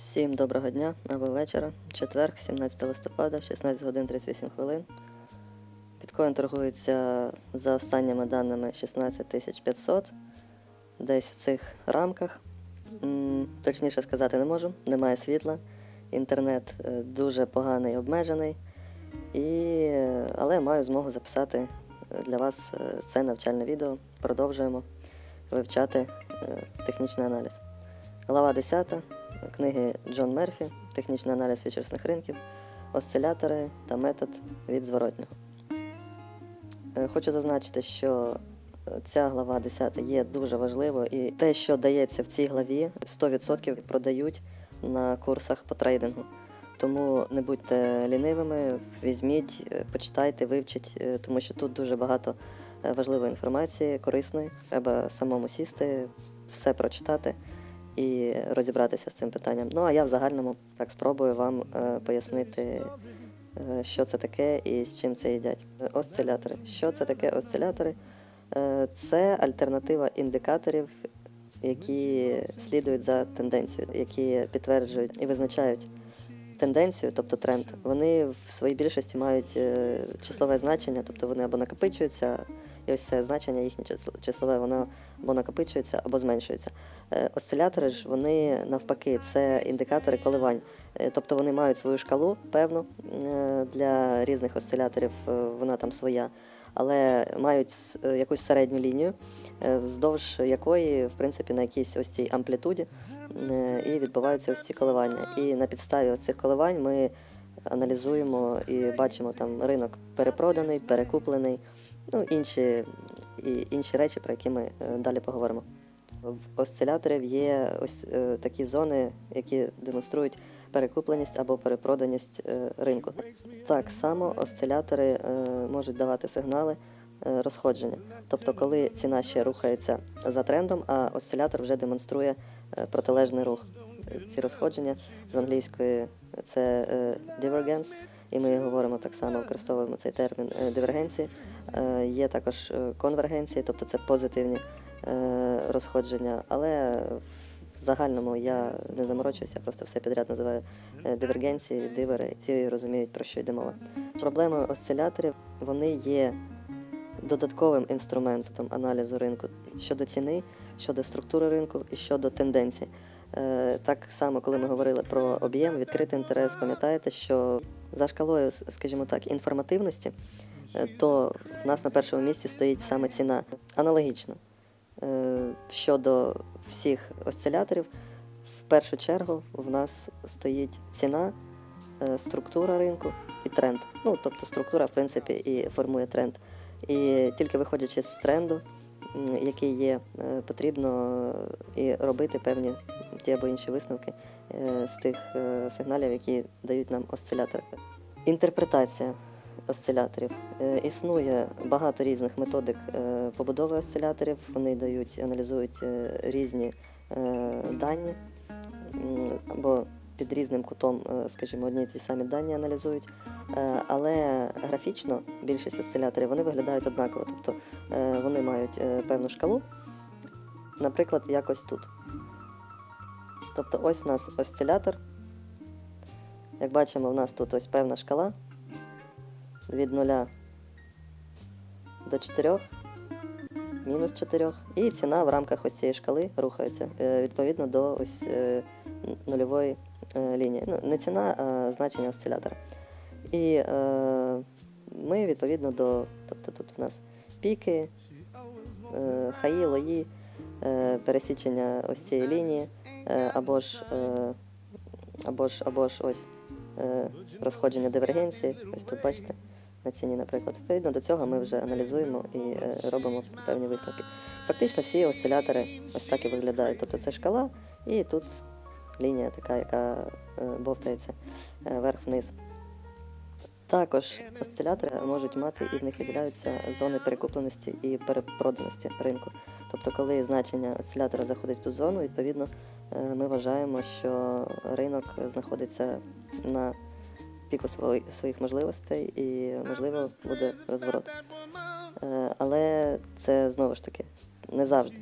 Всім доброго дня або вечора. Четверг, 17 листопада, 16 годин 38 хвилин. Біткоін торгується за останніми даними 16 500. Десь в цих рамках. Точніше сказати не можу, немає світла. Інтернет е, дуже поганий, обмежений. І, але маю змогу записати для вас е, це навчальне відео. Продовжуємо вивчати е, технічний аналіз. Глава 10 книги Джон Мерфі Технічний аналіз фьючерсних ринків, осцилятори та метод від зворотнього. Е, Хочу зазначити, що е, ця глава 10 є дуже важливою, і те, що дається в цій главі, 100% продають на курсах по трейдингу. Тому не будьте лінивими, візьміть, е, почитайте, вивчіть, тому що тут дуже багато важливої інформації, корисної. Треба самому сісти, все прочитати і розібратися з цим питанням. Ну а я в загальному так спробую вам е, пояснити, е, що це таке і з чим це їдять. Осцилятори. Що це таке осцилятори? Е, це альтернатива індикаторів, які слідують за тенденцією, які підтверджують і визначають тенденцію, тобто тренд. Вони в своїй більшості мають числове значення, тобто вони або накопичуються, і ось це значення їхнє числове, воно або накопичується, або зменшується. Е, Осцилятори ж вони навпаки, це індикатори коливань. Е, Тобто вони мають свою шкалу певну е, для різних осциляторів, вона там своя, але мають якусь середню лінію, вздовж якої, в принципі, на якійсь ось цій амплітуді і відбуваються ось ці коливання. І на підставі ось цих коливань ми аналізуємо і бачимо там ринок перепроданий, перекуплений, ну інші, і інші речі, про які ми е, далі поговоримо. В осциляторів є ось е, такі зони, які демонструють перекупленість або перепроданість е, ринку. Так само осцилятори можуть давати сигнали розходження. Тобто, коли ціна ще рухається за трендом, а осцилятор вже демонструє протилежний рух. Ці розходження з англійської це divergence, і ми говоримо так само, використовуємо цей термін дивергенції. Е, Є також е, конвергенції, тобто це позитивні е, розходження, але в загальному я не заморочуюся, просто все підряд називаю дивергенції, дивери. Всі розуміють, про що йде мова. Проблема осциляторів вони є додатковим інструментом аналізу ринку щодо ціни, щодо структури ринку і щодо тенденцій. Так само, коли ми говорили про об'єм, відкритий інтерес, пам'ятаєте, що за шкалою, скажімо так, інформативності, то в нас на першому місці стоїть саме ціна. Аналогічно е, щодо всіх осциляторів, в першу чергу в нас стоїть ціна, е, структура ринку і тренд. Ну, тобто структура, в принципі, і формує тренд. І тільки виходячи з тренду, який є, е, потрібно і робити певні ті або інші висновки е, з тих е, сигналів, які дають нам осцилятори. Інтерпретація осциляторів. Е, Існує багато різних методик е, побудови осциляторів. Вони дають, аналізують е, різні дані або під різним кутом, скажімо, одні й ті самі дані аналізують. Але графічно більшість осциляторів вони виглядають однаково. Тобто вони мають певну шкалу, наприклад, якось тут. Тобто ось у нас осцилятор. Як бачимо, у нас тут ось певна шкала від 0 до 4, мінус 4. І ціна в рамках ось цієї шкали рухається е, відповідно до ось е, нульової е, лінії. Ну, не ціна, а значення осцилятора. І ми відповідно до. Тобто тут у нас піки, хаї, лої, пересічення ось цієї лінії, або ж, або ж, або ж ось розходження дивергенції. Ось тут бачите на ціні, наприклад. Відповідно до цього ми вже аналізуємо і е, робимо певні висновки. Фактично всі осцилятори ось так і виглядають. Тобто це шкала, і тут лінія така, яка е, бовтається е, вверх-вниз. Також осцилятори можуть мати і в них виділяються зони перекупленості і перепроданості ринку. Тобто, коли значення осцилятора заходить в ту зону, відповідно ми вважаємо, що ринок знаходиться на піку своїх можливостей і, можливо, буде розворот. Е, Але це знову ж таки не завжди.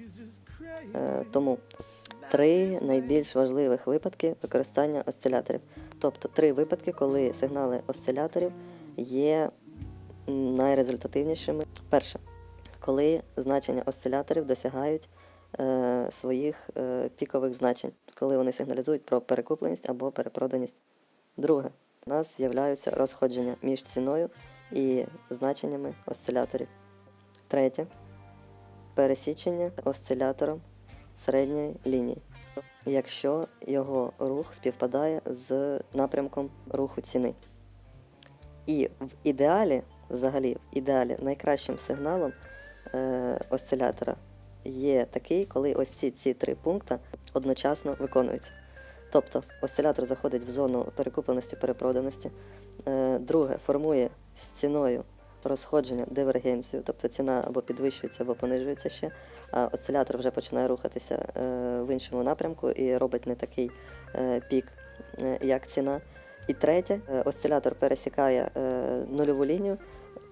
Е, Тому три найбільш важливих випадки використання осциляторів. Тобто три випадки, коли сигнали осциляторів є найрезультативнішими. Перше, коли значення осциляторів досягають е, своїх пікових значень, коли вони сигналізують про перекупленість або перепроданість. Друге, у нас з'являються розходження між ціною і значеннями осциляторів. Третє пересічення осцилятором середньої лінії, якщо його рух співпадає з напрямком руху ціни. І в ідеалі, взагалі, в ідеалі найкращим сигналом е, осцилятора є такий, коли ось всі ці три пункти одночасно виконуються. Тобто осцилятор заходить в зону перекупленості перепроданості. Е, друге, формує з ціною розходження дивергенцію, тобто ціна або підвищується, або понижується ще, а осцилятор вже починає рухатися е, в іншому напрямку і робить не такий е, пік, як ціна. І третє, осцилятор пересікає нульову лінію,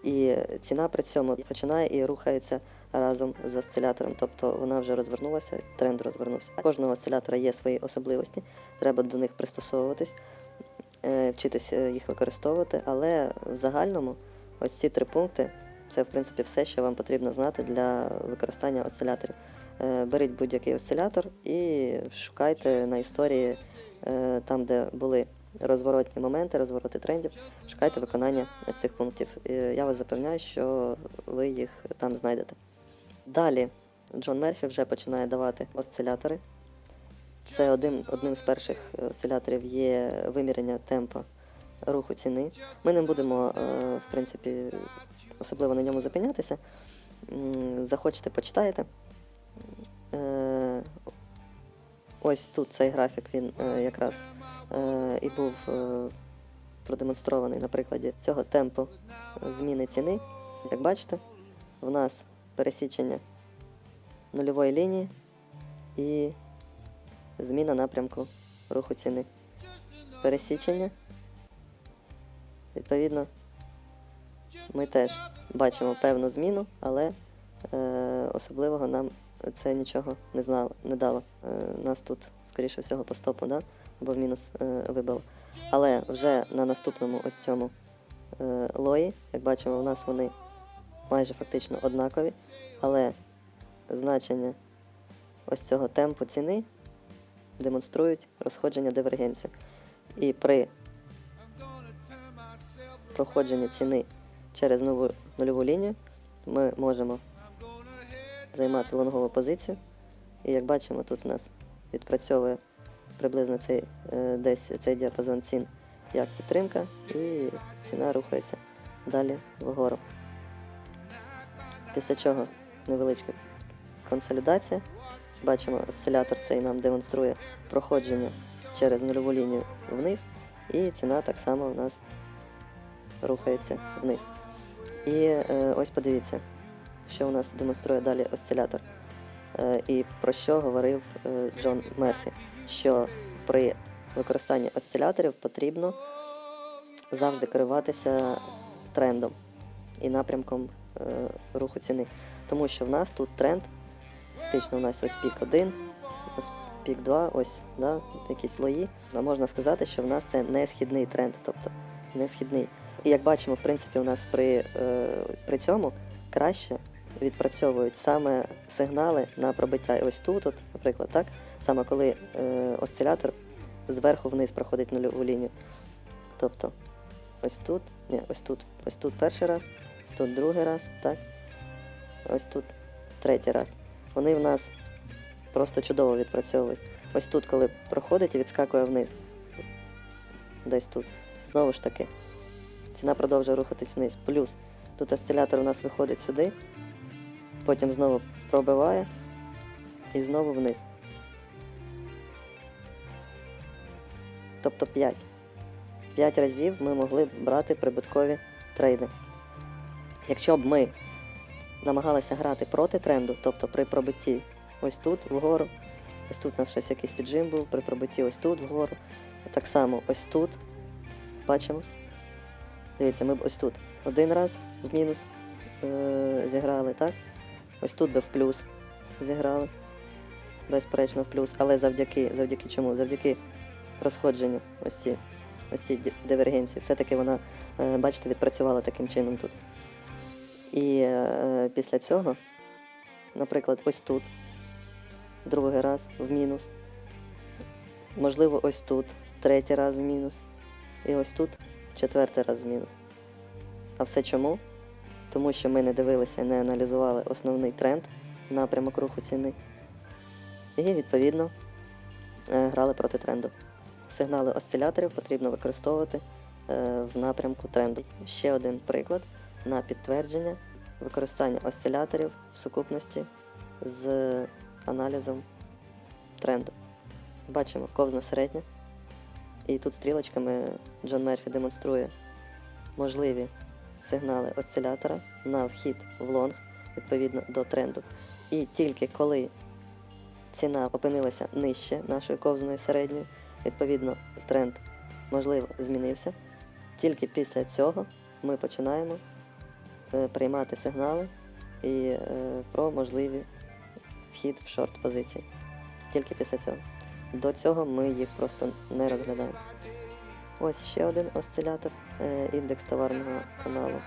і ціна при цьому починає і рухається разом з осцилятором. Тобто вона вже розвернулася, тренд розвернувся. Кожного осцилятора є свої особливості, треба до них пристосовуватись, е, вчитися їх використовувати, але в загальному ось ці три пункти це в принципі все, що вам потрібно знати для використання осциляторів. Е, Беріть будь-який осцилятор і шукайте на історії е, там, де були розворотні моменти, розвороти трендів, шукайте виконання ось цих пунктів. Я вас запевняю, що ви їх там знайдете. Далі Джон Мерфі вже починає давати осцилятори. Це один, одним з перших осциляторів є виміряння темпу руху ціни. Ми не будемо, е, в принципі, особливо на ньому зупинятися. Захочете, почитаєте. Е, Ось тут цей графік він е, якраз е, і був е, продемонстрований на прикладі цього темпу зміни ціни. Як бачите, в нас пересічення нульової лінії і зміна напрямку руху ціни. Пересічення. Відповідно, ми теж бачимо певну зміну, але е, особливого нам це нічого не знало, не дало. Е, нас тут, скоріше всього, по стопу, да? або в мінус е, вибило. Але вже на наступному ось цьому е, лої, як бачимо, у нас вони майже фактично однакові, але значення ось цього темпу ціни демонструють розходження дивергенцію. І при проходженні ціни через нову нульову лінію ми можемо займати лонгову позицію. І як бачимо, тут у нас відпрацьовує приблизно цей, е, десь цей діапазон цін як підтримка, і ціна рухається далі вгору. Після чого невеличка консолідація. Бачимо, осцилятор цей нам демонструє проходження через нульову лінію вниз, і ціна так само у нас рухається вниз. І е, ось подивіться, що у нас демонструє далі осцилятор. Е, і про що говорив е, Джон Мерфі, що при використанні осциляторів потрібно завжди керуватися трендом і напрямком руху ціни. Тому що в нас тут тренд, фактично у нас ось пік 1, ось пік 2, ось да, якісь слої. А можна сказати, що в нас це не східний тренд, тобто не східний. І як бачимо, в принципі, у нас при, е, при цьому краще відпрацьовують саме сигнали на пробиття. І ось тут, от, наприклад, так, саме коли е, осцилятор зверху вниз проходить нульову лінію. Тобто ось тут, ні, ось тут, ось тут перший раз, тут другий раз, так, ось тут третій раз. Вони в нас просто чудово відпрацьовують. Ось тут, коли проходить і відскакує вниз. Десь тут. Знову ж таки. Ціна продовжує рухатись вниз. Плюс тут осцилятор у нас виходить сюди, потім знову пробиває і знову вниз. Тобто 5. 5 разів ми могли брати прибуткові трейди. Якщо б ми намагалися грати проти тренду, тобто при пробитті ось тут вгору, ось тут у нас щось якийсь піджим був, при пробитті ось тут вгору, так само ось тут, бачимо. Дивіться, ми б ось тут один раз в мінус е- зіграли, так? Ось тут би в плюс зіграли. безперечно, в плюс, але завдяки, завдяки чому? Завдяки розходженню ось ці, ось ці дивергенції. Все-таки вона, е, бачите, відпрацювала таким чином тут. І е, після цього, наприклад, ось тут, другий раз в мінус, можливо, ось тут, третій раз в мінус, і ось тут четвертий раз в мінус. А все чому? Тому що ми не дивилися, не аналізували основний тренд, напрямок руху ціни. І відповідно е, грали проти тренду. Сигнали осциляторів потрібно використовувати е, в напрямку тренду. Ще один приклад на підтвердження використання осциляторів в сукупності з аналізом тренду. Бачимо ковзна середня. І тут стрілочками Джон Мерфі демонструє можливі сигнали осцилятора на вхід в лонг відповідно до тренду. І тільки коли ціна опинилася нижче нашої ковзної середньої, відповідно тренд можливо змінився. Тільки після цього ми починаємо приймати сигнали і е, про можливий вхід в шорт позиції. Тільки після цього. До цього ми їх просто не розглядаємо. Ось ще один осцилятор, е, індекс товарного каналу.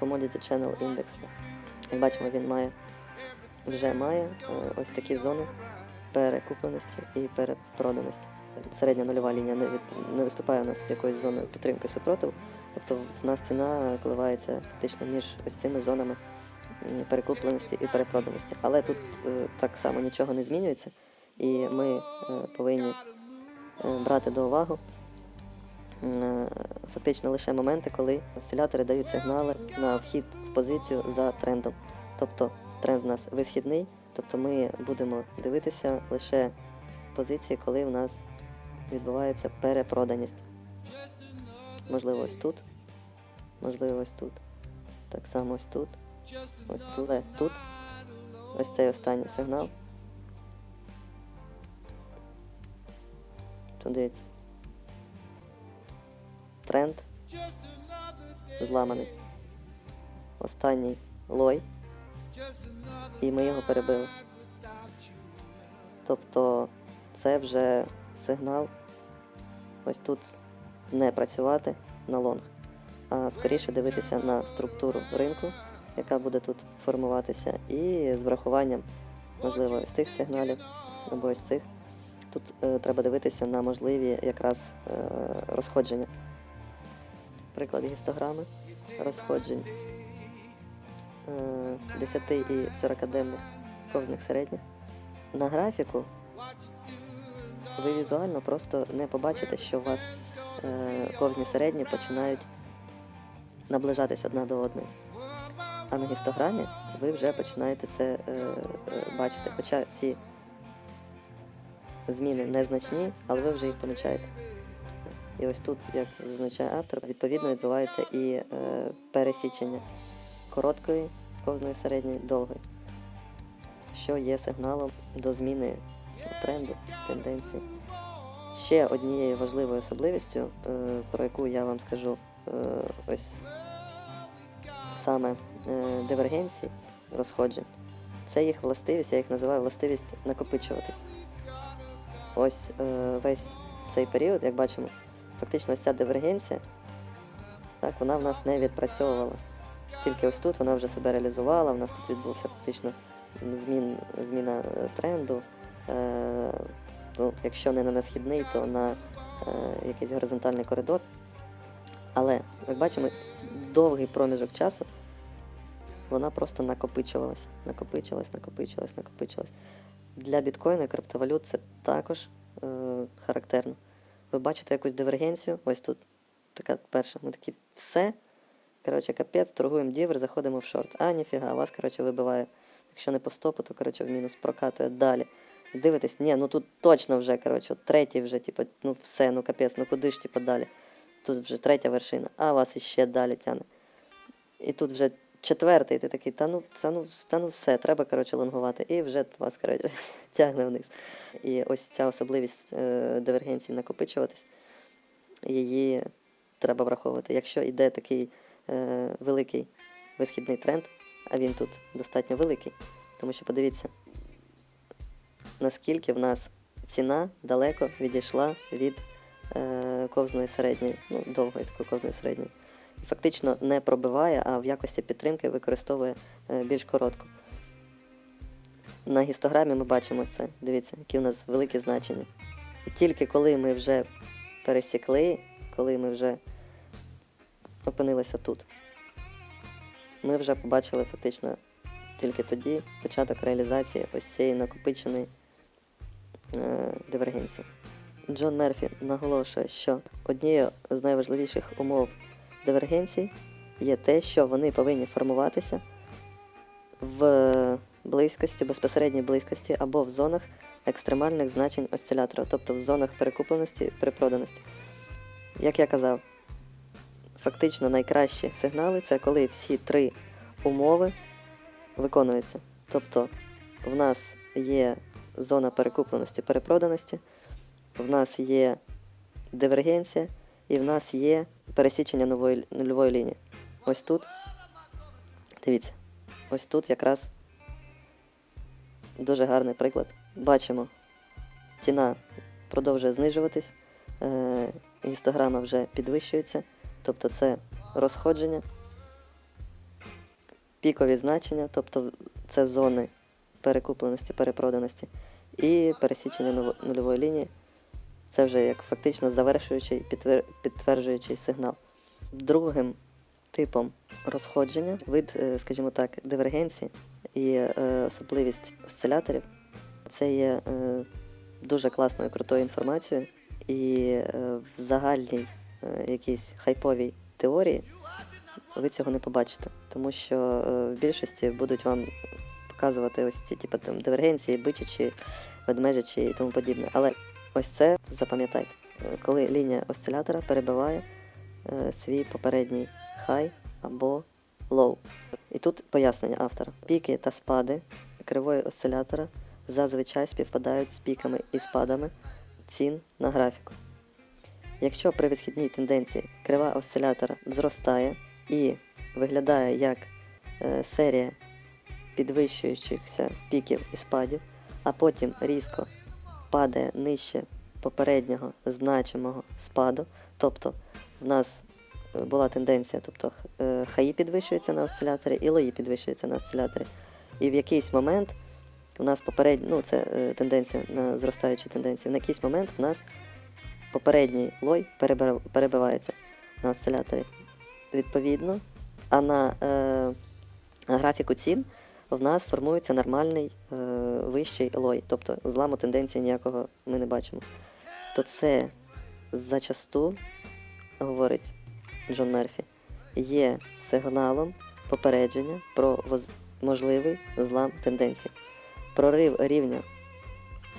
Commodity Channel Index. Як бачимо, він має вже має е, ось такі зони перекупленості і перепроданості. Середня нульова лінія не, від, не виступає у нас якоюсь зоною підтримки супротиву. Тобто в нас ціна коливається фактично між ось цими зонами перекупленості і перепроданості. Але тут е, так само нічого не змінюється, і ми е, повинні е, брати до уваги фактично лише моменти, коли осцилятори дають сигнали на вхід в позицію за трендом. Тобто тренд у нас висхідний, тобто ми будемо дивитися лише позиції, коли в нас відбувається перепроданість. Можливо, ось тут, можливо, ось тут. Так само ось тут, ось тут, тут. Ось цей останній сигнал. Тут дивіться. Тренд зламаний. Останній лой. І ми його перебили. Тобто це вже сигнал ось тут не працювати на лонг, а скоріше дивитися на структуру ринку, яка буде тут формуватися, і з врахуванням, можливо, ось цих сигналів або ось цих. Тут е, треба дивитися на можливі якраз е, розходження. Приклад гістограми розходжень е, 10 і 40 денних ковзних середніх. На графіку ви візуально просто не побачите, що у вас е, ковзні середні починають наближатись одна до одної. А на гістограмі ви вже починаєте це е, е, бачити. Хоча ці зміни незначні, але ви вже їх помічаєте. І ось тут, як зазначає автор, відповідно відбувається і е, пересічення короткої ковзної середньої довгої, що є сигналом до зміни тренду, тенденції. Ще однією важливою особливістю, е, про яку я вам скажу е, ось саме е, дивергенції розходжень, це їх властивість, я їх називаю властивість накопичуватись. Ось весь цей період, як бачимо, фактично ця дивергенція, так, вона в нас не відпрацьовувала. Тільки ось тут вона вже себе реалізувала, в нас тут відбувся фактично змін, зміна тренду. Е, ну, якщо не на східний, то на е, якийсь горизонтальний коридор. Але, як бачимо, довгий проміжок часу вона просто накопичувалася, накопичувалась, накопичувалась, накопичувалась. Для біткоїну і криптовалют це також е, характерно. Ви бачите якусь дивергенцію, ось тут така перша. Ми такі все. Коротше, капець, торгуємо дівер, заходимо в шорт. А, ніфіга, вас, коротше, вибиває. Якщо не по стопу, то коротше, в мінус прокатує далі. Дивитесь, ні, ну тут точно вже, коротше, от третій вже, типу, ну все, ну капець, ну куди ж типу, далі? Тут вже третя вершина, а вас іще далі тяне. І тут вже четвертий, ти такий, та ну, та ну, та ну все, треба коротше, лонгувати. І вже вас коротше, тягне вниз. І ось ця особливість е, дивергенції накопичуватись, її треба враховувати. Якщо йде такий е, великий висхідний тренд, а він тут достатньо великий, тому що подивіться, наскільки в нас ціна далеко відійшла від е, ковзної середньої, ну, довгої такої ковзної середньої. Фактично не пробиває, а в якості підтримки використовує е, більш коротку. На гістограмі ми бачимо це. Дивіться, які у нас великі значення. І тільки коли ми вже пересікли, коли ми вже опинилися тут, ми вже побачили фактично тільки тоді початок реалізації ось цієї накопиченої дивергенції. Джон Мерфі наголошує, що однією з найважливіших умов дивергенцій є те, що вони повинні формуватися в близькості, безпосередній близькості або в зонах екстремальних значень осцилятора, тобто в зонах перекупленості перепроданості. Як я казав, фактично найкращі сигнали це коли всі три умови виконуються. Тобто в нас є зона перекупленості перепроданості, в нас є дивергенція і в нас є пересічення нової нульової лінії. Ось тут. Дивіться, ось тут якраз дуже гарний приклад. Бачимо, ціна продовжує знижуватись, е, гістограма вже підвищується, тобто це розходження, пікові значення, тобто це зони перекупленості, перепроданості, і пересічення нульової лінії. Це вже як фактично завершуючий, підтвер- підтверджуючий сигнал. Другим типом розходження, вид, е, скажімо так, дивергенції і е, особливість осциляторів це є е, дуже класною крутою інформацією, і в загальній якійсь хайповій теорії ви цього не побачите, тому що в більшості будуть вам показувати ось ці типу, там, дивергенції, бичачі, ведмежачі і тому подібне. Але ось це запам'ятайте, коли лінія осцилятора перебиває е, свій попередній хай або лоу. І тут пояснення автора. Піки та спади кривої осцилятора зазвичай співпадають з піками і спадами цін на графіку. Якщо при висхідній тенденції крива осцилятора зростає і виглядає як е, серія підвищуючихся піків і спадів, а потім різко падає нижче попереднього значимого спаду, тобто в нас е, була тенденція, тобто е, хаї підвищуються на осциляторі і лої підвищуються на осциляторі. І в якийсь момент у нас попередній, ну це е, тенденція на зростаючі тенденції, в якийсь момент в нас попередній лой перебивається на осциляторі. Відповідно, а на е, графіку цін в нас формується нормальний е, вищий лой, тобто зламу тенденції ніякого ми не бачимо. То це зачасту, говорить Джон Мерфі, є сигналом попередження про можливий злам тенденції. Прорив рівня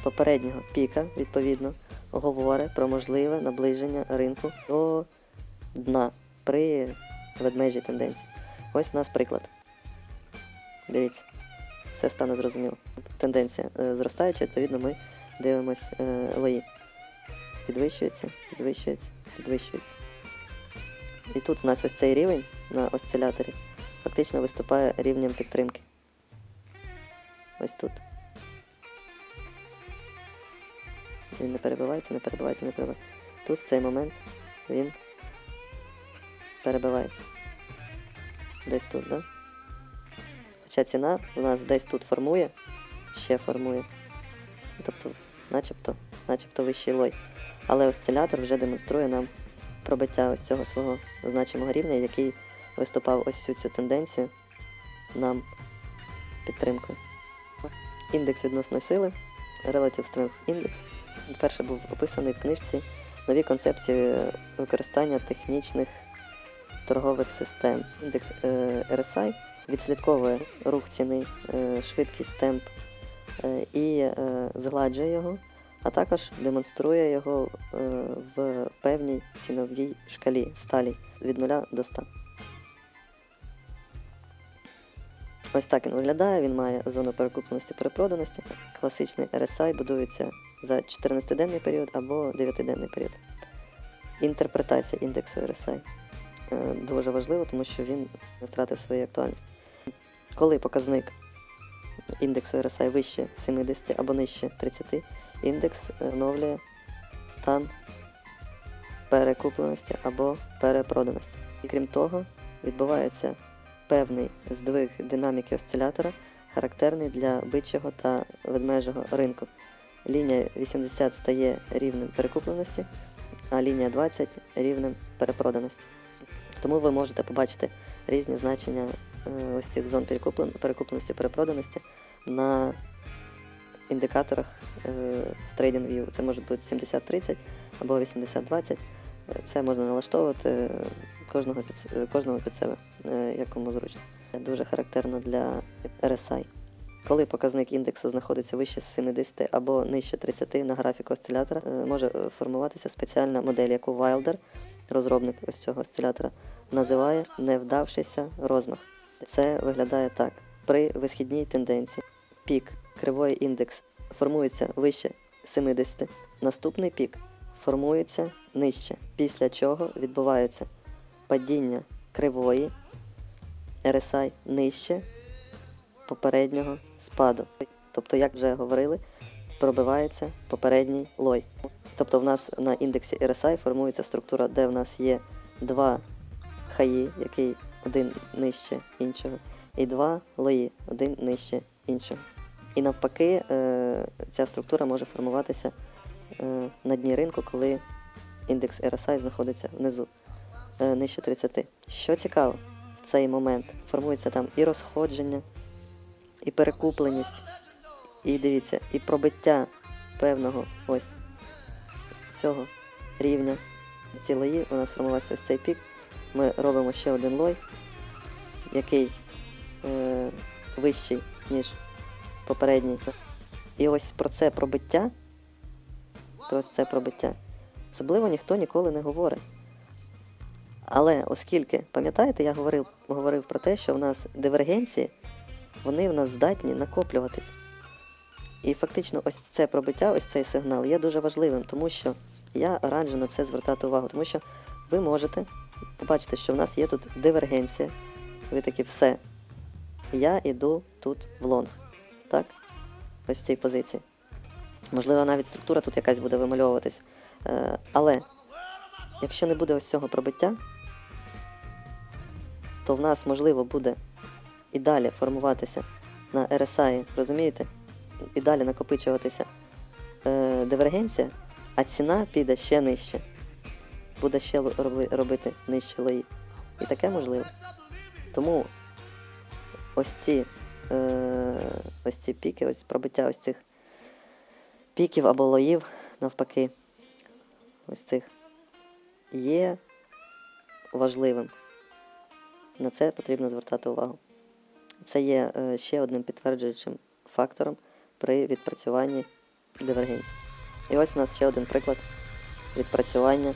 попереднього піка, відповідно, говорить про можливе наближення ринку до дна при ведмежій тенденції. Ось у нас приклад. Дивіться, все стане зрозуміло. Тенденція е, зростаюча, відповідно, ми дивимось е, лої. Підвищується, підвищується, підвищується. І тут в нас ось цей рівень на осциляторі фактично виступає рівнем підтримки. Ось тут. Він не перебивається, не перебивається, не перебивається. Тут в цей момент він перебивається. Десь тут, так? Да? Хоча ціна у нас десь тут формує, ще формує. Тобто, начебто, начебто вищий лой. Але осцилятор вже демонструє нам пробиття ось цього свого значимого рівня, який виступав ось цю цю тенденцію нам підтримкою. Індекс відносної сили, Relative Strength Index, вперше був описаний в книжці нові концепції використання технічних торгових систем. Індекс е, RSI відслідковує рух ціни, е, швидкість темп е, і е, згладжує його, а також демонструє його в певній ціновій шкалі сталі від 0 до 100. Ось так він виглядає, він має зону перекупленості перепроданості. Класичний RSI будується за 14-денний період або 9-денний період. Інтерпретація індексу RSI дуже важлива, тому що він втратив своєї актуальності. Коли показник індексу RSI вище 70 або нижче 30, індекс оновлює стан перекупленості або перепроданості. І крім того, відбувається певний здвиг динаміки осцилятора, характерний для бичого та ведмежого ринку. Лінія 80 стає рівнем перекупленості, а лінія 20 рівнем перепроданості. Тому ви можете побачити різні значення е, ось цих зон перекупленості перепроданості на індикаторах е, в TradingView. Це може бути 70-30 або 80-20. Е, Це можна налаштовувати кожного під, кожного під себе, е, як кому зручно. Дуже характерно для RSI. Коли показник індексу знаходиться вище 70 або нижче 30 на графіку осцилятора, може формуватися спеціальна модель, яку Wilder, розробник ось цього осцилятора, називає невдавшийся розмах. Це виглядає так: при висхідній тенденції пік кривої індекс формується вище 70, наступний пік формується нижче, після чого відбувається падіння кривої RSI нижче попереднього спаду. Тобто, як вже говорили, пробивається попередній лой. Тобто в нас на індексі RSI формується структура, де в нас є два хаї, який один нижче іншого, і два лої, один нижче іншого. І навпаки, е, ця структура може формуватися е, на дні ринку, коли індекс RSI знаходиться внизу, е, нижче 30. Що цікаво, в цей момент формується там і розходження, і перекупленість, і дивіться, і пробиття певного ось цього рівня. Ці лої у нас сформувався ось цей пік. Ми робимо ще один лой, який е, вищий, ніж попередній. І ось про це пробиття, про це пробиття, особливо ніхто ніколи не говорить. Але оскільки, пам'ятаєте, я говорив, говорив про те, що в нас дивергенції, вони в нас здатні накоплюватись. І фактично ось це пробиття, ось цей сигнал є дуже важливим, тому що я раджу на це звертати увагу, тому що ви можете побачити, що в нас є тут дивергенція. Ви такі все. Я йду тут в лонг. Так? Ось в цій позиції. Можливо, навіть структура тут якась буде вимальовуватись. Е, але якщо не буде ось цього пробиття, то в нас можливо буде і далі формуватися на RSI, розумієте? І далі накопичуватися е, дивергенція, а ціна піде ще нижче. Буде ще роби, робити нижчі лої. І таке можливо. Тому ось ці, е, ось ці піки, ось пробиття ось цих піків або лоїв, навпаки, ось цих, є важливим. На це потрібно звертати увагу. Це є е, ще одним підтверджуючим фактором при відпрацюванні дивергенції. І ось у нас ще один приклад відпрацювання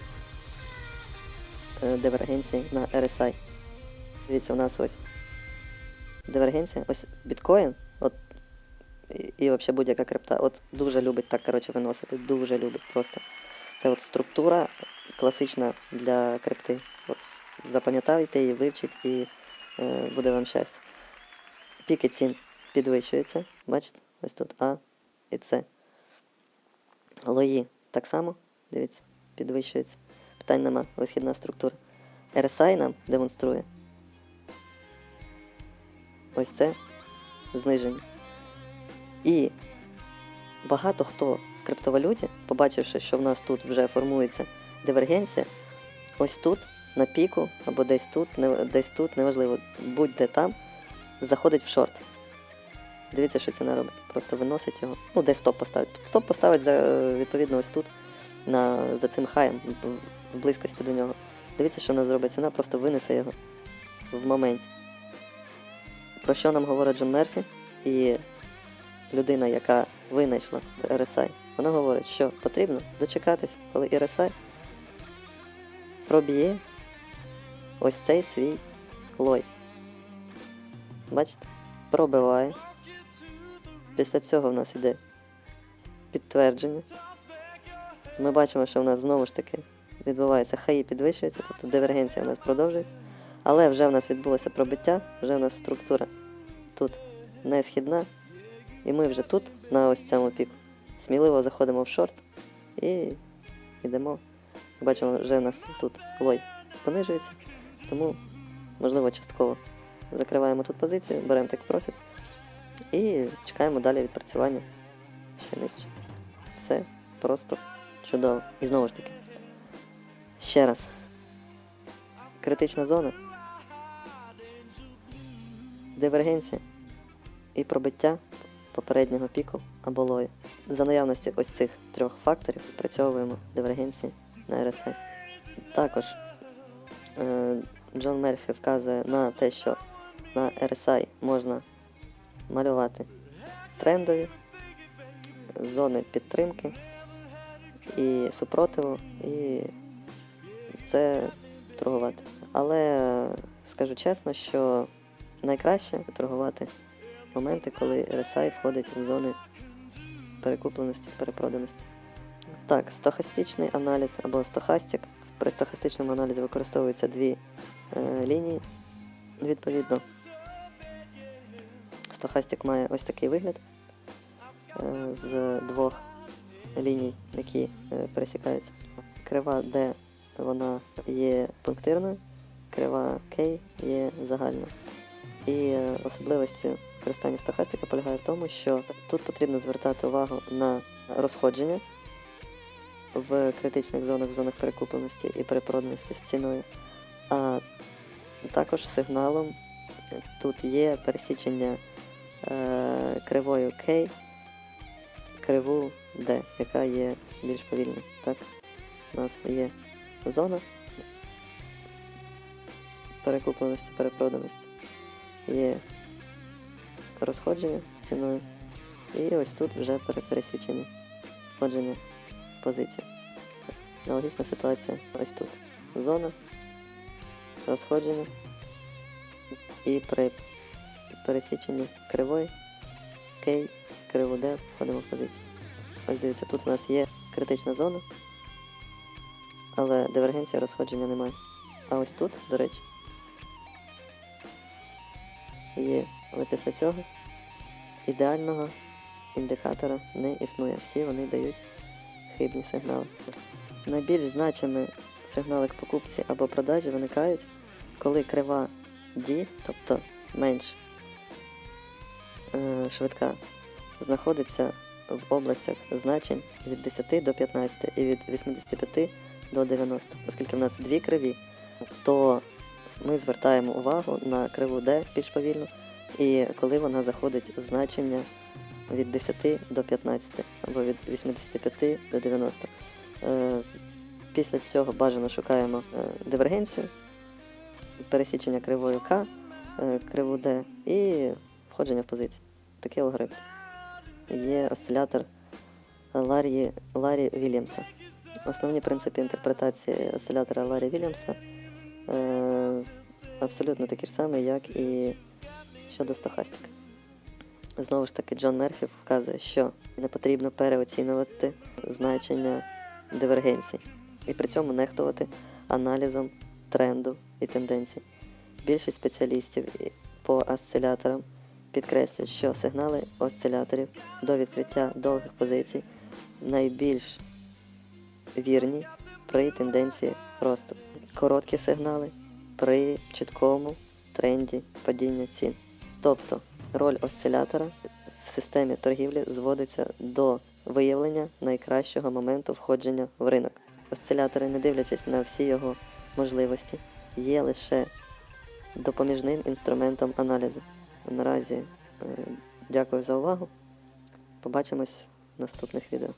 е, дивергенції на RSI. Дивіться, у нас ось дивергенція, ось біткоін, от, і, і взагалі будь-яка крипта, от дуже любить так, коротше, виносити, дуже любить просто. Це от структура класична для крипти. От запам'ятайте її, вивчіть і е, буде вам щастя. Піки цін підвищуються, бачите, ось тут А і С. Лої так само, дивіться, підвищуються. Питань нема, висхідна структура. RSI нам демонструє. Ось це зниження. І багато хто в криптовалюті, побачивши, що в нас тут вже формується дивергенція, ось тут, на піку, або десь тут, не- десь тут, неважливо, будь-де там, заходить в шорт. Дивіться, що ціна робить. Просто виносить його. Ну, десь стоп поставить. Стоп поставить за, відповідно ось тут, на, за цим хаєм, в- близькості до нього. Дивіться, що вона зробить. Ціна просто винесе його в моменті. Про що нам говорить Джон Мерфі і людина, яка винайшла RSI, вона говорить, що потрібно дочекатись, коли RSI проб'є ось цей свій лой. Бачите? Пробиває. Після цього в нас іде підтвердження. Ми бачимо, що в нас знову ж таки відбувається хаї підвищується, тобто дивергенція у нас продовжується. Але вже в нас відбулося пробиття, вже в нас структура тут не східна, І ми вже тут, на ось цьому піку, сміливо заходимо в шорт і йдемо. Бачимо, вже у нас тут лой понижується, тому, можливо, частково закриваємо тут позицію, беремо так профіт і чекаємо далі відпрацювання ще нижче. Все просто чудово. І знову ж таки, ще раз. Критична зона, дивергенція і пробиття попереднього піку або лою. За наявності ось цих трьох факторів відпрацьовуємо дивергенції на RSI. Також е, Джон Мерфі вказує на те, що на RSI можна малювати трендові зони підтримки і супротиву, і це торгувати. Але скажу чесно, що найкраще торгувати моменти, коли RSI входить в зони перекупленості, перепроданості. Так, стохастичний аналіз або стохастик. При стохастичному аналізі використовуються дві е, лінії. Відповідно, стохастик має ось такий вигляд е, з двох ліній, які е, пересікаються. Крива D вона є пунктирною, крива K є загальною. І е, особливістю використання стохастика полягає в тому, що тут потрібно звертати увагу на розходження в критичних зонах, в зонах перекупленості і перепроданості з ціною. А також сигналом тут є пересічення кривою K, криву D, яка є більш повільною. Так, у нас є зона перекупленості, перепроданості, є розходження з ціною, і ось тут вже пере- пересічення, входження позицій. Аналогічна ситуація ось тут. Зона, розходження і при пересіченні кривої, кей, криву Д входимо в позицію. Ось дивіться, тут у нас є критична зона, але дивергенція розходження немає. А ось тут, до речі, є, але після цього ідеального індикатора не існує. Всі вони дають хибні сигнали. Найбільш значимі сигнали к покупці або продажі виникають, коли крива D, тобто менш швидка, знаходиться в областях значень від 10 до 15 і від 85 до 90. Оскільки в нас дві криві, то ми звертаємо увагу на криву D більш повільно, і коли вона заходить в значення від 10 до 15 або від 85 до 90. Е, Після цього бажано шукаємо е, дивергенцію, пересічення кривою К, е, криву D і входження в позицію. Такий алгоритм. Є осцилятор Ларі, Ларі Вільямса. Основні принципи інтерпретації осцилятора Ларі Вільямса е, абсолютно такі ж самі, як і щодо стохастики. Знову ж таки, Джон Мерфі вказує, що не потрібно переоцінювати значення дивергенцій і при цьому нехтувати аналізом тренду і тенденцій. Більшість спеціалістів по осциляторам підкреслюють, що сигнали осциляторів до відкриття довгих позицій найбільш вірні при тенденції росту. Короткі сигнали при чіткому тренді падіння цін. Тобто роль осцилятора в системі торгівлі зводиться до виявлення найкращого моменту входження в ринок. Осцилятори, не дивлячись на всі його можливості, є лише допоміжним інструментом аналізу. Наразі е, дякую за увагу. Побачимось в наступних відео.